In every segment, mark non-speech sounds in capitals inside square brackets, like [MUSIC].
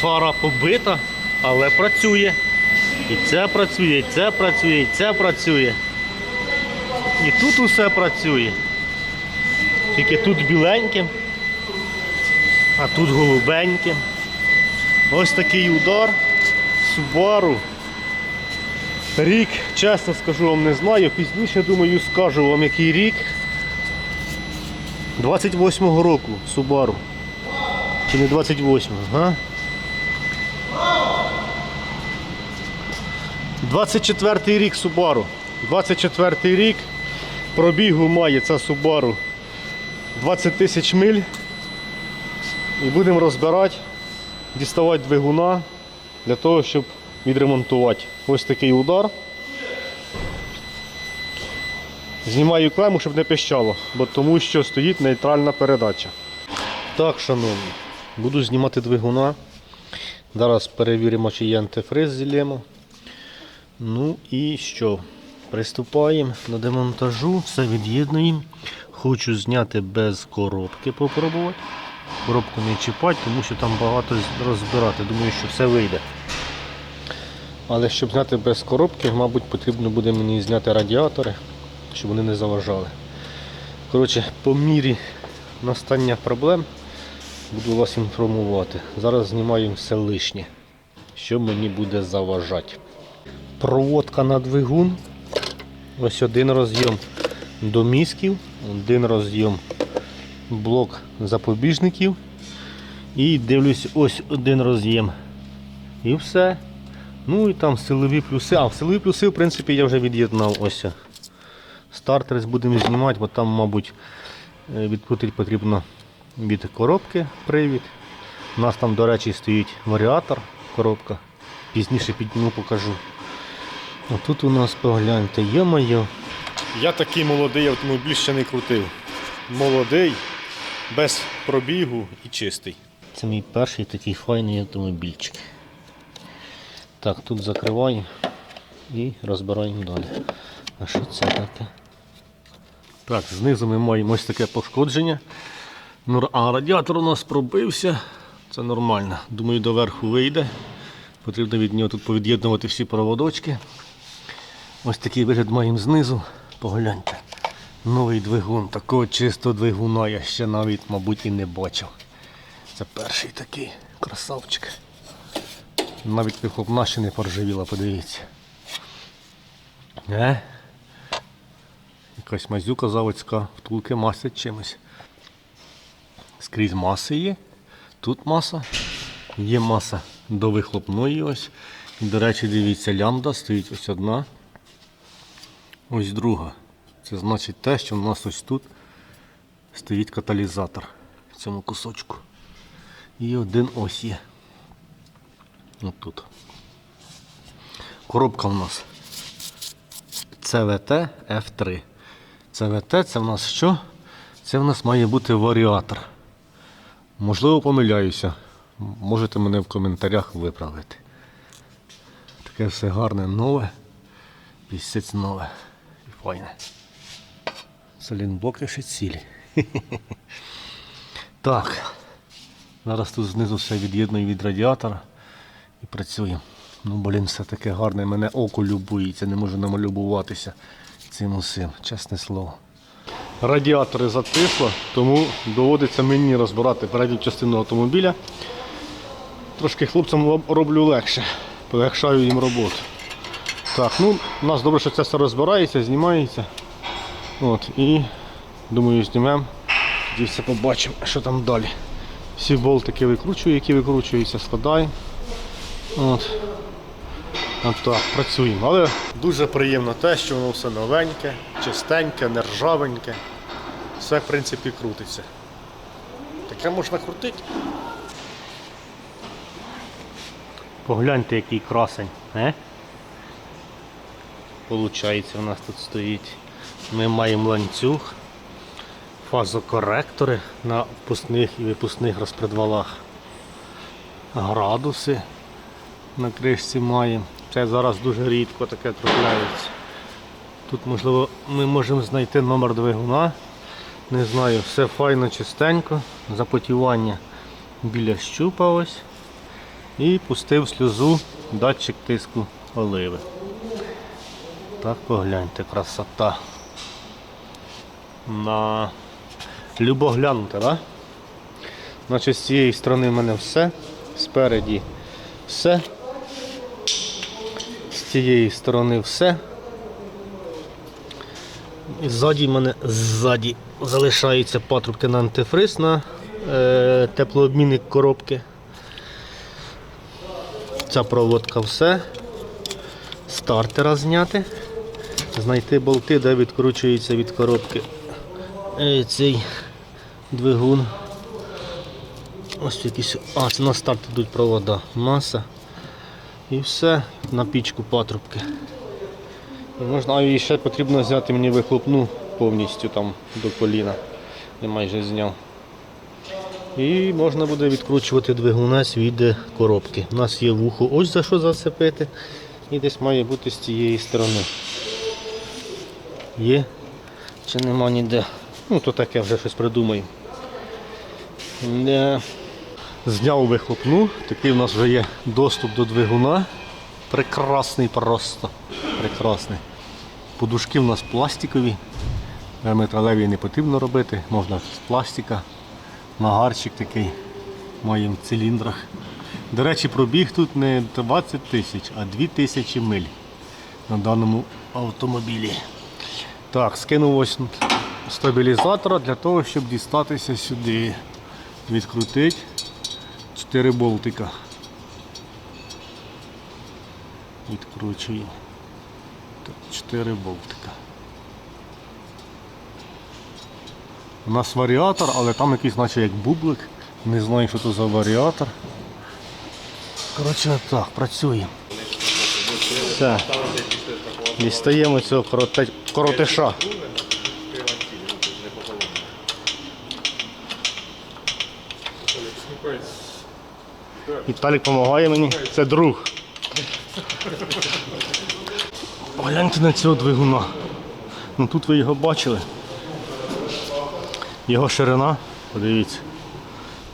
Фара побита, але працює. І це працює, і це працює, і це працює. І тут усе працює. Тільки тут біленьким, а тут голубеньким. Ось такий удар. Субару. Рік, чесно скажу вам, не знаю. Пізніше, думаю, скажу вам, який рік. 28-го року Субару. Чи не 28-го, га? 24-й рік Субару. 24-й рік пробігу має ця Субару 20 тисяч миль. І будемо розбирати, діставати двигуна для того, щоб відремонтувати. Ось такий удар. Знімаю клему, щоб не пищало, бо тому що стоїть нейтральна передача. Так, шановні, буду знімати двигуна. Зараз перевіримо, чи є антифриз зілємо. Ну і що? Приступаємо до демонтажу, все від'єднуємо. Хочу зняти без коробки, попробувати. Коробку не чіпати, тому що там багато розбирати. Думаю, що все вийде. Але щоб зняти без коробки, мабуть, потрібно буде мені зняти радіатори, щоб вони не заважали. Коротше, по мірі настання проблем буду вас інформувати. Зараз знімаю все лишнє, що мені буде заважати. Проводка на двигун. Ось один роз'єм до місків, один роз'єм блок запобіжників. І дивлюсь, ось один роз'єм. І все. Ну і там силові плюси. А, силові плюси, в принципі, я вже від'єднав. Ось. Стартер будемо знімати, бо там, мабуть, е, відкрутити потрібно від коробки привід. У нас там, до речі, стоїть варіатор, коробка. Пізніше підніму, покажу. А тут у нас погляньте, є моє. Я такий молодий автомобіль ще не крутив. Молодий, без пробігу і чистий. Це мій перший такий файний автомобільчик. Так, тут закриваємо і розбираємо далі. А що це таке? Так, знизу ми маємо ось таке пошкодження. А радіатор у нас пробився. Це нормально. Думаю, доверху вийде. Потрібно від нього тут повід'єднувати всі проводочки. Ось такий вигляд маємо знизу. Погляньте. Новий двигун. Такого чистого двигуна я ще навіть, мабуть, і не бачив. Це перший такий красавчик. Навіть вихлопна ще не поржавіла, подивіться. Е? Якась мазюка заводська, втулки масять чимось. Скрізь маси є. Тут маса. Є маса до вихлопної ось. До речі, дивіться, лямбда стоїть ось одна. Ось друга. Це значить те, що в нас ось тут стоїть каталізатор в цьому кусочку. І один ось є. Ось тут. Коробка в нас CVT F3. CVT це в нас що? Це в нас має бути варіатор. Можливо, помиляюся. Можете мене в коментарях виправити. Таке все гарне, нове. Пісець нове. Файне. Солінблоки ще цілі. [LAUGHS] Так. Зараз тут знизу все від'єдную від радіатора і працюємо. Ну, блін, все таке гарне, мене око любується, не можу намалюбуватися цим усім, чесне слово. Радіатори затисло, тому доводиться мені розбирати передню частину автомобіля. Трошки хлопцям роблю легше, полегшаю їм роботу. Так, ну, у нас добре, що це все розбирається, знімається. От, і думаю, знімемо. Тоді все побачимо, що там далі. Всі болтики викручую, які викручуються, складаємо. От. От так, працюємо. Але дуже приємно те, що воно все новеньке, чистеньке, нержавеньке. Все, в принципі, крутиться. Таке можна крутити. Погляньте, який красень. Не? Получається, у нас тут стоїть. Ми маємо ланцюг, фазокоректори на впускних і випускних розпредвалах. Градуси на кришці маємо. Це зараз дуже рідко таке трапляється. Тут, можливо, ми можемо знайти номер двигуна. Не знаю, все файно, чистенько. Запотівання біля щупа ось. І пустив сльозу датчик тиску оливи. Так погляньте, красота. На любо глянути, да? Значить, з цієї сторони в мене все, спереді все. З цієї сторони все. І ззаді в мене ззаді залишаються патрубки на антифриз на е, теплообмінник коробки. Ця проводка все. Стартера зняти. Знайти болти, де відкручується від коробки е, цей двигун. Ось якісь. А, це на старт йдуть провода. Маса. І все на пічку патрубки. І можна, а ще потрібно взяти мені вихлопну повністю там до коліна. Я майже зняв. І можна буде відкручувати двигунець від коробки. У нас є вухо ось за що зацепити. І десь має бути з цієї сторони. Є чи нема ніде. Ну то таке вже щось придумаю. Не. Зняв вихлопну, такий у нас вже є доступ до двигуна. Прекрасний просто. Прекрасний. Подушки у нас пластикові. Металеві не потрібно робити, можна з пластика. Нагарчик такий маємо в циліндрах. До речі, пробіг тут не 20 тисяч, а 2 тисячі миль на даному автомобілі. Так, скинув ось стабілізатора для того, щоб дістатися сюди. Відкрутити 4 болтика. Відкручуємо. Так, 4 болтика. У нас варіатор, але там якийсь наче як бублик. Не знаю, що це за варіатор. Коротше, так, працюємо. Все. Дістаємо цього короте... коротиша. Віталік допомагає мені. Це друг. Погляньте на цього двигуна. Ну тут ви його бачили. Його ширина, подивіться,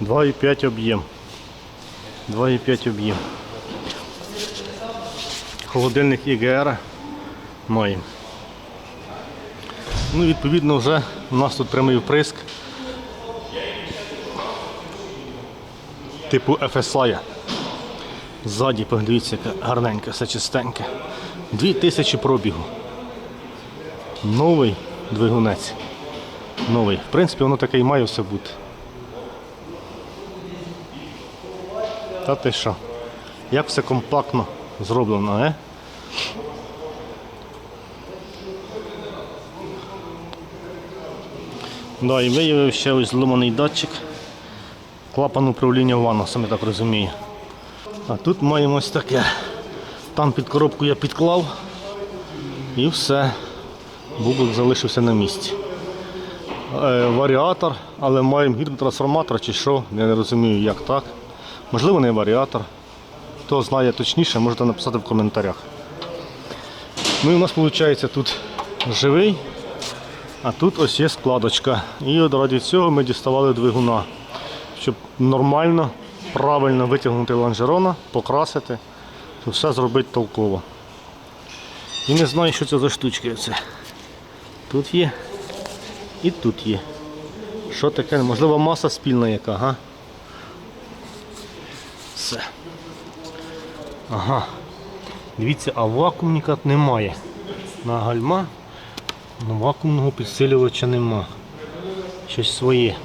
2,5 об'єм. 2,5 об'єм. Холодильник ІГР маємо. Ну, відповідно, вже у нас тут прямий вприск типу FSI. Ззаді, подивіться, яке гарненьке, все чистеньке. 2000 пробігу. Новий двигунець. Новий. В принципі, воно таке і має все бути. Та ти що? Як все компактно зроблено, е? Да, і виявив ще ось зломаний датчик. Клапан управління ванусом, я так розумію. А тут маємо ось таке. Там під коробку я підклав і все. Бублик залишився на місці. Е, варіатор, але маємо гідротрансформатор чи що, я не розумію як так. Можливо, не варіатор. Хто знає точніше, можете написати в коментарях. Ну і у нас виходить тут живий, а тут ось є складочка. І от раді цього ми діставали двигуна, щоб нормально, правильно витягнути лонжерона, покрасити, щоб все зробити толково. І не знаю, що це за штучки. Оце. Тут є і тут є. Що таке? Можливо, маса спільна яка, га? Все. Ага. Дивіться, а вакуумника немає. На гальма ну, вакуумного підсилювача нема. Щось своє.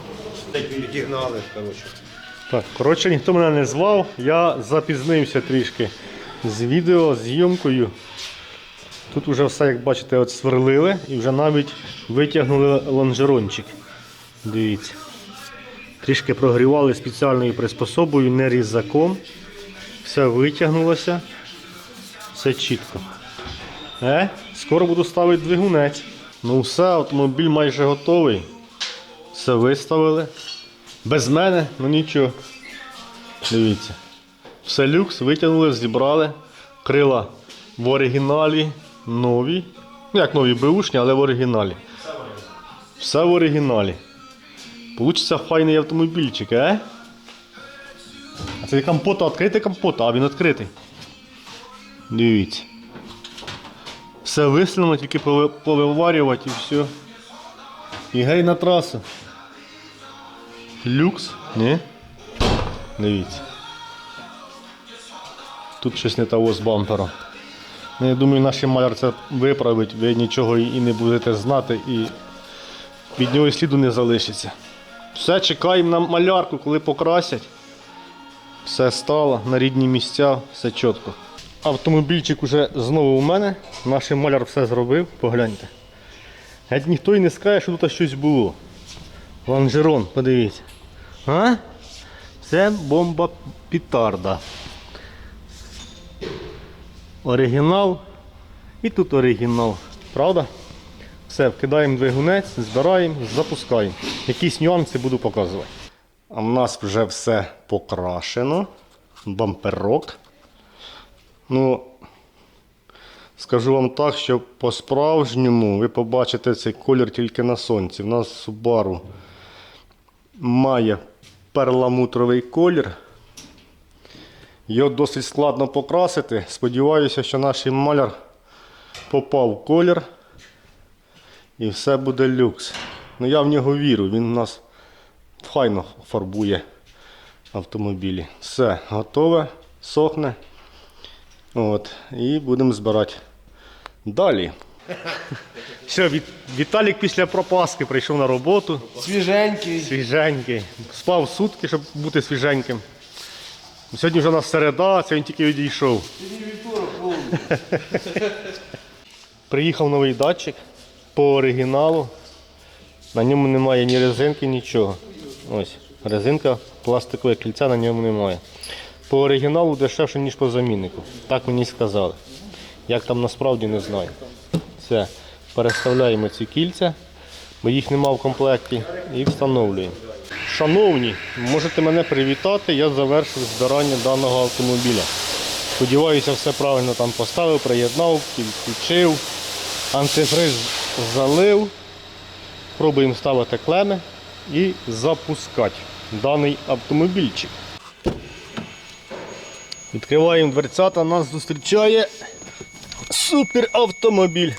Підігнали, коротше. Так, коротше, ніхто мене не звав, я запізнився трішки з відео, зйомкою. Тут вже все, як бачите, от сверлили і вже навіть витягнули лонжерончик. Дивіться. Трішки прогрівали спеціальною приспособою, не різаком. Все витягнулося. Все чітко. Е, скоро буду ставити двигунець. Ну все, автомобіль майже готовий. Все виставили. Без мене, ну нічого. Дивіться. Все люкс, витягнули, зібрали. Крила в оригіналі нові. Ну як нові беушні, але в оригіналі. Все в оригіналі. Получиться файний автомобільчик, е? А Це компота, відкритий компота, а він відкритий. Дивіться. Все виставлено, тільки повиварювати і все. І гей на трасу. Люкс, ні? Дивіться. Тут щось не того з бампером. Ну, я думаю, наш маляр це виправить, ви нічого і не будете знати, і від нього і сліду не залишиться. Все, чекаємо на малярку, коли покрасять. Все стало на рідні місця, все чітко. Автомобільчик уже знову у мене. Наш маляр все зробив, погляньте. Геть ніхто і не скаже, що тут щось було. Ланжерон, подивіться. А? Це бомба пітарда. Оригінал. І тут оригінал. Правда? Все, вкидаємо двигунець, збираємо, запускаємо. Якісь нюанси буду показувати. А в нас вже все покрашено. Бамперок. Ну, скажу вам так, що по-справжньому ви побачите цей колір тільки на сонці. У нас Subaru має перламутровий колір. Його досить складно покрасити. Сподіваюся, що наш маляр попав в колір. І все буде люкс. Ну я в нього вірю, він у нас файно фарбує автомобілі. Все, готове, сохне. От, і будемо збирати. Далі. Все, Віт- Віталік після пропаски прийшов на роботу. Свіженький. Свіженький. Спав сутки, щоб бути свіженьким. Сьогодні вже у нас середа, це він тільки відійшов. [LAUGHS] Приїхав новий датчик по оригіналу. На ньому немає ні резинки, нічого. Ось, резинка, пластикове кільця на ньому немає. По оригіналу дешевше, ніж по заміннику. Так мені сказали. Як там насправді не знаю. Все, переставляємо ці кільця, бо їх нема в комплекті, і встановлюємо. Шановні, можете мене привітати, я завершив збирання даного автомобіля. Сподіваюся, все правильно там поставив, приєднав, підключив, антифриз залив. Пробуємо ставити клеми і запускати даний автомобільчик. Відкриваємо дверцята, нас зустрічає супер автомобіль.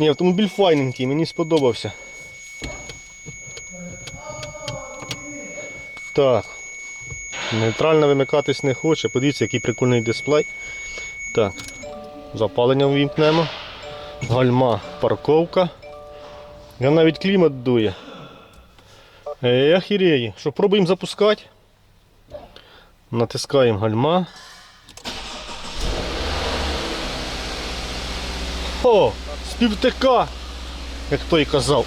Ні, автомобіль файненький, мені сподобався. Так. Нейтрально вимикатись не хоче. Подивіться, який прикольний дисплей. Так. Запалення ввімкнемо. Гальма парковка. Я навіть клімат дує. Ей, ахіреє. Що, пробуємо запускати? Натискаємо гальма. О, співтека, як той казав.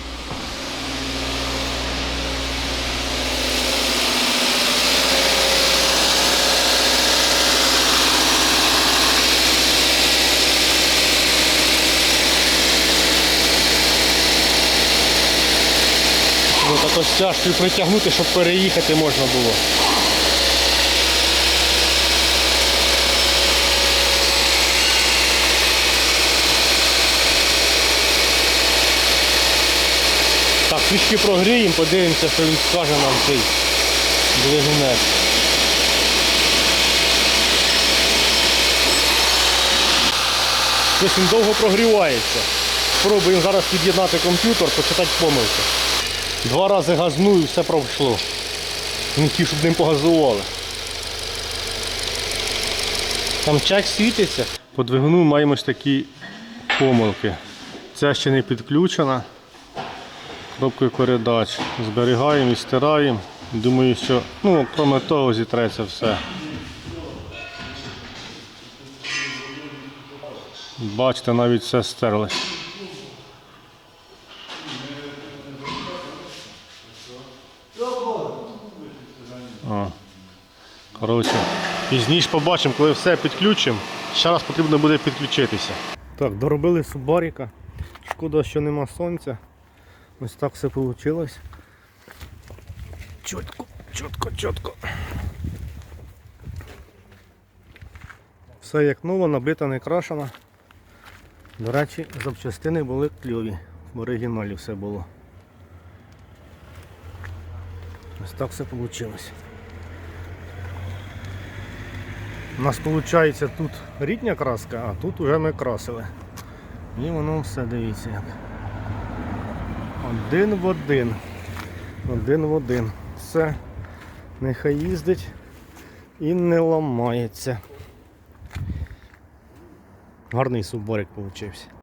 Ну ось тяжко притягнути, щоб переїхати можна було. Трішки прогріємо, подивимося, що він скаже нам цей двигунець. Щось він довго прогрівається. Спробуємо зараз під'єднати комп'ютер, почитати помилки. Два рази газну і все пройшло. Не хотів, щоб ним погазували. Там чек світиться. По двигуну маємо ось такі помилки. Ця ще не підключена. Кнопкою передач. Зберігаємо і стираємо. Думаю, що ну, кроме того зітреться все. Бачите, навіть все стерлось. Коротше, пізніше побачимо, коли все підключимо. Ще раз потрібно буде підключитися. Так, доробили субаріка. Шкода, що нема сонця. Ось так все вийшло. Чітко, чітко, чітко. Все як ново, набита, не крашена. До речі, запчастини були кльові. В оригіналі все було. Ось так все вийшло. У нас виходить тут рідня краска, а тут вже ми красили. І воно все дивіться як. Один в один. Один в один. Все. Нехай їздить і не ламається. Гарний суборик вийшов.